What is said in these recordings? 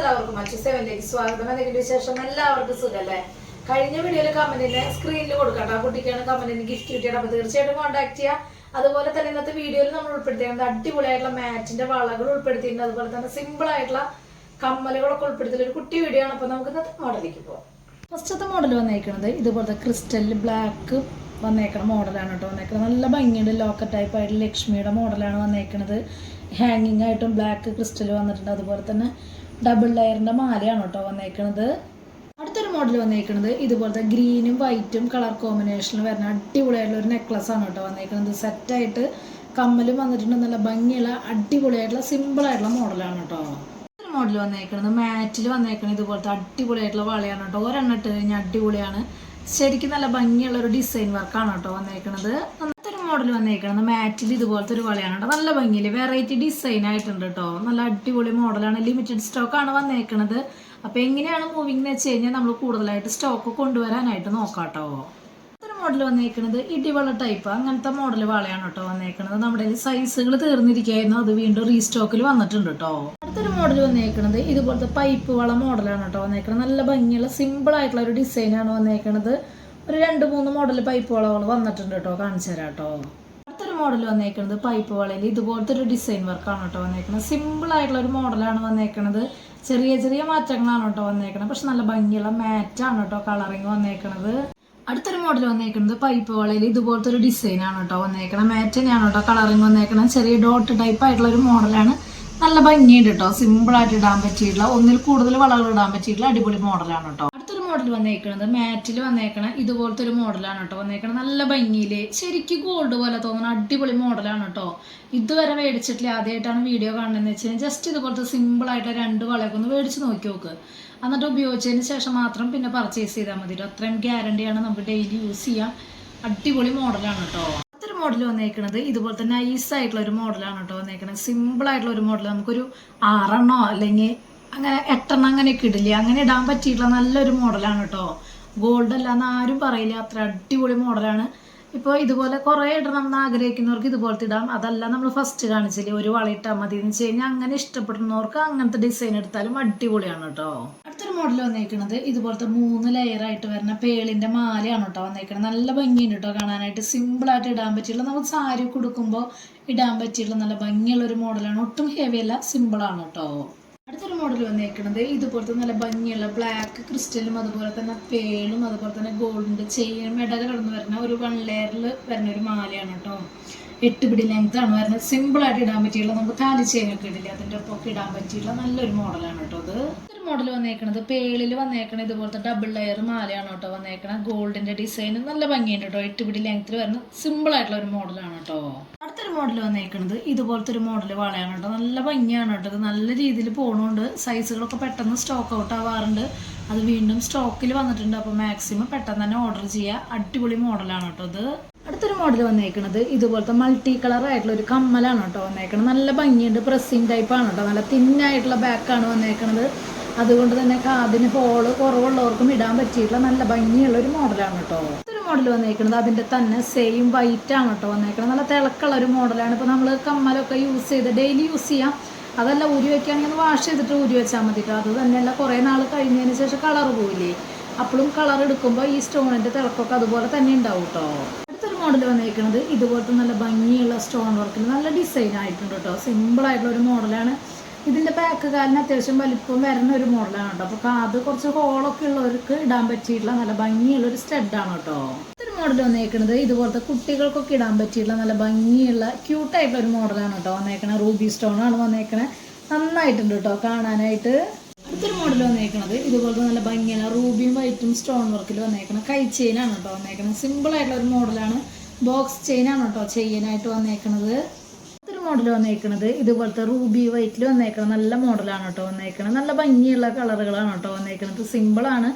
എല്ലാവർക്കും മറ്റു സെവനിലേക്ക് സ്വാഗതം. എന്തെങ്കിലും വിശേഷം? എല്ലാവർക്കും സുഖല്ലേ? കഴിഞ്ഞ വീഡിയോയിൽ കമന്റിന് സ്ക്രീനിൽ കൊടുക്കട്ടെ. ആ കുട്ടിക്കാണ് കമന്റിന് ഗിഫ്റ്റ് കിട്ടിയത്. അപ്പൊ തീർച്ചയായിട്ടും കോൺടാക്ട് ചെയ്യുക അതുപോലെ തന്നെ ഇന്നത്തെ വീഡിയോയിൽ നമ്മൾ ഉൾപ്പെടുത്തിയിരുന്നത് അടിപൊളിയായിട്ടുള്ള മാറ്റിന്റെ വളകൾ ഉൾപ്പെടുത്തിയിട്ടുണ്ട്. അതുപോലെ തന്നെ സിമ്പിൾ ആയിട്ടുള്ള കമ്മലുകളൊക്കെ ഉൾപ്പെടുത്തിയ ഒരു കുട്ടി വീഡിയോ ആണ്. അപ്പൊ നമുക്ക് ഇന്നത്തെ മോഡലിലേക്ക് പോകാം ഫസ്റ്റത്തെ മോഡൽ വന്നേക്കുന്നത് ഇതുപോലത്തെ ക്രിസ്റ്റൽ ബ്ലാക്ക് വന്നേക്കണ മോഡലാണ് കേട്ടോ വന്നേക്കുന്നത് നല്ല ഭംഗിയുണ്ട് ലോക്കറ്റ് ടൈപ്പ് ആയിട്ട് ലക്ഷ്മിയുടെ മോഡലാണ് വന്നേക്കുന്നത് ഹാങ്ങിങ് ആയിട്ടും ബ്ലാക്ക് ക്രിസ്റ്റൽ വന്നിട്ടുണ്ട്. അതുപോലെ തന്നെ ഡബിൾ ലെയറിന്റെ മാലയാണ് കേട്ടോ വന്നേക്കുന്നത് അടുത്തൊരു മോഡൽ വന്നേക്കുന്നത് ഇതുപോലത്തെ ഗ്രീനും വൈറ്റും കളർ കോമ്പിനേഷനിൽ വരുന്ന അടിപൊളിയായിട്ടുള്ള ഒരു നെക്ലസ് ആണ് കേട്ടോ വന്നേക്കുന്നത് സെറ്റായിട്ട് കമ്മലും വന്നിട്ടുണ്ട്. നല്ല ഭംഗിയുള്ള അടിപൊളിയായിട്ടുള്ള സിമ്പിൾ ആയിട്ടുള്ള മോഡലാണ് കേട്ടോ. അടുത്തൊരു മോഡൽ വന്നേക്കുന്നത് മാറ്റിൽ വന്നേക്കുന്നത് ഇതുപോലത്തെ അടിപൊളിയായിട്ടുള്ള വളയാണ് കേട്ടോ. ഒരെണ്ണം ഇട്ട് കഴിഞ്ഞാൽ അടിപൊളിയാണ്. ശരിക്കും നല്ല ഭംഗിയുള്ള ഒരു ഡിസൈൻ വർക്കാണ് കേട്ടോ വന്നേക്കുന്നത് മോഡൽ വന്നേക്കുന്നത് മാറ്റിൽ ഇതുപോലത്തെ ഒരു വളയാണ് കേട്ടോ. നല്ല ഭംഗിയിൽ വെറൈറ്റി ഡിസൈൻ ആയിട്ടുണ്ട് കേട്ടോ. നല്ല അടിപൊളി മോഡലാണ് ലിമിറ്റഡ് സ്റ്റോക്ക് ആണ് വന്നേക്കുന്നത് അപ്പൊ എങ്ങനെയാണ് മൂവിങ് വെച്ച് കഴിഞ്ഞാൽ നമ്മൾ കൂടുതലായിട്ട് സ്റ്റോക്ക് കൊണ്ടുവരാനായിട്ട് നോക്കാം കേട്ടോ. മോഡൽ വന്നേക്കുന്നത് ഇടിവള ടൈപ്പ് അങ്ങനത്തെ മോഡൽ വളയാണ് കേട്ടോ വന്നേക്കുന്നത് നമ്മുടെ സൈസുകൾ തീർന്നിരിക്കുകയായിരുന്നു. അത് വീണ്ടും റീസ്റ്റോക്കിൽ വന്നിട്ടുണ്ട് കേട്ടോ. അടുത്തൊരു മോഡൽ വന്നേക്കുന്നത് ഇതുപോലത്തെ പൈപ്പ് വള മോഡലാണ് കേട്ടോ വന്നേക്കുന്നത് നല്ല ഭംഗിയുള്ള സിമ്പിൾ ആയിട്ടുള്ള ഒരു ഡിസൈനാണ് വന്നേക്കുന്നത് ഒരു രണ്ട് മൂന്ന് മോഡൽ പൈപ്പ് വളകൾ വന്നിട്ടുണ്ട് കേട്ടോ കാണിച്ചു തരാം കേട്ടോ അടുത്തൊരു മോഡൽ വന്നേക്കുന്നത് പൈപ്പ് വളയിൽ. ഇതുപോലത്തെ ഒരു ഡിസൈൻ വർക്കാണ് കേട്ടോ വന്നേക്കുന്നത് സിമ്പിൾ ആയിട്ടുള്ള ഒരു മോഡലാണ് വന്നേക്കുന്നത് ചെറിയ ചെറിയ മാറ്റങ്ങളാണ് കേട്ടോ വന്നേക്കുന്നത് പക്ഷെ നല്ല ഭംഗിയുള്ള മാറ്റാണ് കേട്ടോ കളറിങ് വന്നേക്കുന്നത് അടുത്തൊരു മോഡൽ വന്നേക്കുന്നത് പൈപ്പ് വളയിൽ. ഇതുപോലത്തെ ഒരു ഡിസൈൻ ആണ് കേട്ടോ വന്നേക്കണം തന്നെയാണ് കേട്ടോ കളറിങ് വന്നേക്കണം ചെറിയ ഡോട്ട് ടൈപ്പ് ആയിട്ടുള്ള ഒരു മോഡലാണ് നല്ല ഭംഗിയുണ്ട് കേട്ടോ സിമ്പിൾ ആയിട്ട് ഇടാൻ പറ്റിയിട്ടുള്ള. ഒന്നിൽ കൂടുതൽ വളകൾ ഇടാൻ പറ്റിയിട്ടുള്ള അടിപൊളി മോഡലാണ് കേട്ടോ മോഡൽ വന്നേക്കണത്. മാറ്റിൽ വന്നേക്കണ ഇതുപോലത്തെ ഒരു മോഡലാണ് കേട്ടോ വന്നേക്കണത് നല്ല ഭംഗിയിൽ ശരിക്കും ഗോൾഡ് പോലെ തോന്നുന്ന അടിപൊളി മോഡലാണ് കേട്ടോ ഇതുവരെ മേടിച്ചിട്ടില്ല. ആദ്യമായിട്ടാണ് വീഡിയോ കാണുന്നതെന്ന് വെച്ച് കഴിഞ്ഞാൽ ജസ്റ്റ് ഇതുപോലത്തെ സിമ്പിൾ ആയിട്ട് രണ്ട് വളയൊക്കെ ഒന്ന് മേടിച്ച് നോക്കി നോക്ക്. എന്നിട്ട് ഉപയോഗിച്ചതിന് ശേഷം മാത്രം പിന്നെ പർച്ചേസ് ചെയ്താൽ മതി അത്രയും ഗ്യാരണ്ടിയാണ് നമുക്ക് ഡെയിലി യൂസ് ചെയ്യാം. അടിപൊളി മോഡലാണ് കേട്ടോ അടുത്തൊരു മോഡൽ വന്നേക്കുന്നത് തന്നെ നൈസ് ആയിട്ടുള്ള ഒരു മോഡലാണ് കേട്ടോ വന്നേക്കുന്നത് സിമ്പിൾ ആയിട്ടുള്ള ഒരു മോഡൽ നമുക്കൊരു ആറെണ്ണോ അല്ലെങ്കിൽ അങ്ങനെ എട്ടെണ്ണം അങ്ങനെയൊക്കെ ഇടില്ലേ അങ്ങനെ ഇടാൻ പറ്റിയിട്ടുള്ള നല്ലൊരു മോഡലാണ് കേട്ടോ ഗോൾഡ് അല്ല എന്ന് ആരും പറയില്ല. അത്ര അടിപൊളി മോഡലാണ്. ഇപ്പോൾ ഇതുപോലെ കുറേ ഇടണം എന്ന് ആഗ്രഹിക്കുന്നവർക്ക് ഇതുപോലത്തെ ഇടാം. അതല്ല നമ്മൾ ഫസ്റ്റ് കാണിച്ചില്ലേ ഒരു വള ഇട്ടാൽ മതി എന്ന് വെച്ച് കഴിഞ്ഞാൽ അങ്ങനെ ഇഷ്ടപ്പെടുന്നവർക്ക് അങ്ങനത്തെ ഡിസൈൻ എടുത്താലും അടിപൊളിയാണ് കേട്ടോ അടുത്തൊരു മോഡൽ വന്നേക്കുന്നത് ഇതുപോലത്തെ മൂന്ന് ലെയർ ആയിട്ട് വരുന്ന പേളിന്റെ മാലയാണ് കേട്ടോ വന്നേക്കുന്നത് നല്ല ഭംഗിയുണ്ട് കേട്ടോ കാണാനായിട്ട്. സിമ്പിൾ ആയിട്ട് ഇടാൻ പറ്റിയുള്ള നമുക്ക് സാരി കൊടുക്കുമ്പോൾ ഇടാൻ പറ്റിയുള്ള നല്ല ഭംഗിയുള്ള ഒരു മോഡലാണ് ഒട്ടും ഹെവി അല്ല സിമ്പിളാണ് കേട്ടോ അടുത്തൊരു മോഡൽ വന്നേക്കുന്നത് ഇതുപോലത്തെ നല്ല ഭംഗിയുള്ള ബ്ലാക്ക് ക്രിസ്റ്റലും അതുപോലെ തന്നെ പേളും അതുപോലെ തന്നെ ഗോൾഡിന്റെ ചെയിനും മെഡൽ കിടന്ന് വരുന്ന ഒരു വൺ ലെയറിൽ വരുന്ന ഒരു മാലയാണ് കേട്ടോ എട്ട് പിടി ലെങ്ത് ആണ് വരുന്നത്. സിമ്പിളായിട്ട് ഇടാൻ പറ്റിയുള്ള നമുക്ക് താലി ചെയിനൊക്കെ ഇടില്ല? അതിന്റെ ഒപ്പം ഇടാൻ പറ്റിയുള്ള നല്ലൊരു മോഡലാണ് കേട്ടോ അത് ഒരു മോഡൽ വന്നേക്കണത് പേളിൽ വന്നേക്കണത് ഇതുപോലത്തെ ഡബിൾ ലെയർ മാലയാണ് കേട്ടോ വന്നേക്കണത്. ഗോൾഡിന്റെ ഡിസൈനും നല്ല ഭംഗിയുണ്ട് കേട്ടോ എട്ട് പിടി ലെങ്ത്തിൽ വരുന്ന സിമ്പിൾ ആയിട്ടുള്ള ഒരു മോഡലാണ് കേട്ടോ അടുത്തൊരു മോഡൽ വന്നേക്കുന്നത് ഇതുപോലത്തെ ഒരു മോഡൽ വളയാണ് കേട്ടോ. നല്ല ഭംഗിയാണ് കേട്ടോ ഇത്. നല്ല രീതിയിൽ പോകണുണ്ട് സൈസുകളൊക്കെ പെട്ടെന്ന് സ്റ്റോക്ക് ഔട്ട് ആവാറുണ്ട്. അത് വീണ്ടും സ്റ്റോക്കിൽ വന്നിട്ടുണ്ട്. അപ്പോൾ മാക്സിമം പെട്ടെന്ന് തന്നെ ഓർഡർ ചെയ്യുക അടിപൊളി മോഡലാണ് കേട്ടോ ഇത്. അടുത്തൊരു മോഡൽ വന്നേക്കുന്നത് ഇതുപോലത്തെ മൾട്ടി കളർ ആയിട്ടുള്ള ഒരു കമ്മലാണ് കേട്ടോ വന്നേക്കുന്നത് നല്ല ഭംഗിയുണ്ട്. പ്രസ്സിങ് ടൈപ്പ് ആണ് കേട്ടോ. നല്ല തിന്നായിട്ടുള്ള ബാക്കാണ് വന്നേക്കുന്നത് അതുകൊണ്ട് തന്നെ കാതിന് ഹോൾ കുറവുള്ളവർക്കും ഇടാൻ പറ്റിയിട്ടുള്ള നല്ല ഭംഗിയുള്ള ഒരു മോഡലാണ് കേട്ടോ. ഒരു മോഡൽ വന്നേക്കുന്നത് അതിന്റെ തന്നെ സെയിം വൈറ്റ് ആണ് കേട്ടോ വന്നേക്കുന്നത് നല്ല തിളക്കുള്ള ഒരു മോഡലാണ് ഇപ്പോൾ നമ്മൾ കമ്മലൊക്കെ യൂസ് ചെയ്ത് ഡെയിലി യൂസ് ചെയ്യാം. അതല്ല ഊരി വയ്ക്കുകയാണെങ്കിൽ ഒന്ന് വാഷ് ചെയ്തിട്ട് ഊരി വെച്ചാൽ മതി കേട്ടോ അത് തന്നെയല്ല കുറേ നാൾ കഴിഞ്ഞതിന് ശേഷം കളർ പോയില്ലേ അപ്പോഴും കളർ എടുക്കുമ്പോൾ ഈ സ്റ്റോണിന്റെ തിളക്കൊക്കെ അതുപോലെ തന്നെ ഉണ്ടാവും കേട്ടോ അടുത്തൊരു മോഡൽ വന്നേക്കുന്നത് ഇതുപോലത്തെ നല്ല ഭംഗിയുള്ള സ്റ്റോൺ വർക്കിൽ നല്ല ഡിസൈൻ ആയിട്ടുണ്ട് കേട്ടോ സിമ്പിൾ ആയിട്ടുള്ള ഒരു മോഡലാണ് ഇതിന്റെ ബാക്ക് കാലിന് അത്യാവശ്യം വലിപ്പം വരുന്ന ഒരു മോഡലാണ് കേട്ടോ. അപ്പോൾ കാത് കുറച്ച് ഹോളൊക്കെ ഉള്ളവർക്ക് ഇടാൻ പറ്റിയിട്ടുള്ള നല്ല ഭംഗിയുള്ള ഒരു സ്റ്റഡാണ് കേട്ടോ. ഒരു മോഡൽ വന്നേക്കുന്നത് ഇതുപോലത്തെ കുട്ടികൾക്കൊക്കെ ഇടാൻ പറ്റിയിട്ടുള്ള നല്ല ഭംഗിയുള്ള ക്യൂട്ടായിട്ടുള്ള ഒരു മോഡലാണ് കേട്ടോ വന്നേക്കണത്. റൂബി സ്റ്റോൺ ആണ് വന്നേക്കണത്. നന്നായിട്ടുണ്ട് കേട്ടോ കാണാനായിട്ട്. അടുത്തൊരു മോഡൽ വന്നേക്കണത് ഇതുപോലത്തെ നല്ല ഭംഗിയാണ് റൂബിയും വൈറ്റും സ്റ്റോൺ വർക്കിൽ വന്നേക്കണ കൈ ചെയിനാണ് കേട്ടോ വന്നേക്കണത്. സിമ്പിൾ ആയിട്ടുള്ള ഒരു മോഡലാണ് ബോക്സ് ചെയിനാണ് കേട്ടോ ചെയ്യാനായിട്ട് വന്നേക്കണത്. മോഡൽ വന്നേക്കണത്. ഇതുപോലത്തെ റൂബി വൈറ്റിൽ വന്നേക്കണം നല്ല മോഡലാണ് കേട്ടോ വന്നേക്കണത്. നല്ല ഭംഗിയുള്ള കളറുകളാണ് കേട്ടോ വന്നേക്കണത്. സിമ്പിളാണ്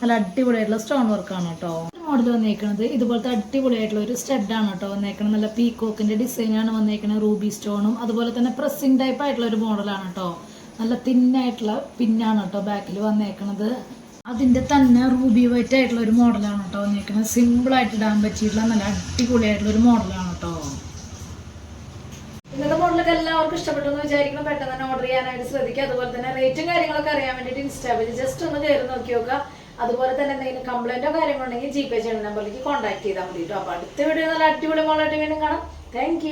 നല്ല അടിപൊളിയായിട്ടുള്ള സ്റ്റോൺ വർക്കാണ് കേട്ടോ. മോഡൽ വന്നേക്കണത് ഇതുപോലത്തെ അടിപൊളിയായിട്ടുള്ള ഒരു സ്റ്റഡാണ് കേട്ടോ വന്നേക്കണത്. നല്ല പീക്കോക്കിന്റെ ഡിസൈനാണ് വന്നേക്കണത് റൂബി സ്റ്റോണും അതുപോലെ തന്നെ പ്രസ്സിങ് ടൈപ്പ് ആയിട്ടുള്ള ഒരു മോഡലാണ് കേട്ടോ. നല്ല തിന്നായിട്ടുള്ള പിന്നാണ് കേട്ടോ ബാക്കിൽ വന്നേക്കണത്. അതിന്റെ തന്നെ റൂബി വൈറ്റ് ആയിട്ടുള്ള ഒരു മോഡലാണ് കേട്ടോ വന്നേക്കണത്. സിമ്പിൾ ആയിട്ട് ഇടാൻ പറ്റിയിട്ടുള്ള നല്ല അടിപൊളിയായിട്ടുള്ള ഒരു മോഡലാണ് കേട്ടോ. എല്ലാവർക്കും ഇഷ്ടപ്പെട്ടു എന്ന് വിചാരിക്കണം പെട്ടെന്ന് തന്നെ ഓർഡർ ചെയ്യാനായിട്ട് ശ്രദ്ധിക്കുക. അതുപോലെ തന്നെ റേറ്റും കാര്യങ്ങളൊക്കെ അറിയാൻ വേണ്ടിയിട്ട് ഇൻസ്റ്റാബിൽ ജസ്റ്റ് ഒന്ന് കയറി നോക്കി നോക്കുക. അതുപോലെ തന്നെ എന്തെങ്കിലും കംപ്ലൈന്റോ കാര്യങ്ങളോ ഉണ്ടെങ്കിൽ ജി പേ ചെയ്യുന്ന നമ്പറിലേക്ക് കോൺടാക്ട് ചെയ്താൽ മതി കേട്ടോ അപ്പോൾ അടുത്ത വീഡിയോ നല്ല അടിപൊളി മോളായിട്ട് വീണ്ടും കാണാം. താങ്ക്